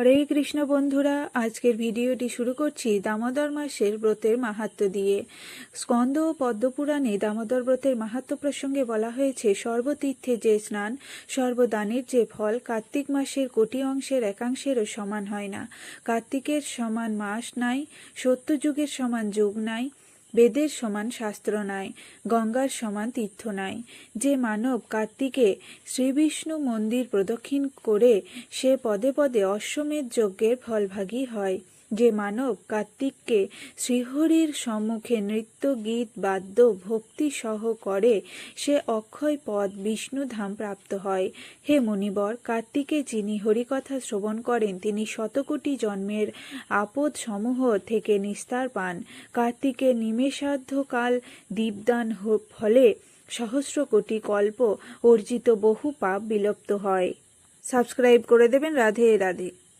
হরে কৃষ্ণ বন্ধুরা, আজকের ভিডিওটি শুরু করছি দামোদর মাসের ব্রতের মাহাত্ম্য দিয়ে। স্কন্দ ও পদ্মপুরাণে দামোদর ব্রতের মাহাত্ম্য প্রসঙ্গে বলা হয়েছে, সর্বতীর্থে যে স্নান, সর্বদানের যে ফল কার্তিক মাসের কোটি অংশের একাংশেরও সমান হয় না। কার্তিকের সমান মাস নাই, সত্যযুগের সমান যুগ নাই। বেদের সমান শাস্ত্র নাই, গঙ্গার সমান তীর্থ নাই। যে মানব কার্তিকে শ্রীবিষ্ণু মন্দির প্রদক্ষিণ করে সে পদে পদে অশ্বমেধ যজ্ঞের ফলভাগী হয়। যে মানব কার্তিককে শ্রীহরির সম্মুখে নৃত্য গীত বাদ্য, ভক্তি সহ করে সে অক্ষয় পদ বিষ্ণুধাম প্রাপ্ত হয়। হে মুনিবর, কার্তিকে যিনি হরিকথা শ্রবণ করেন, তিনি শতকোটি জন্মের আপদ সমূহ থেকে নিস্তার পান। কার্তিকের নিমেষার্ধকাল দীপদান ফলে সহস্র কোটি কল্প অর্জিত বহু পাপ বিলুপ্ত হয়। সাবস্ক্রাইব করে দেবেন রাধে রাধে।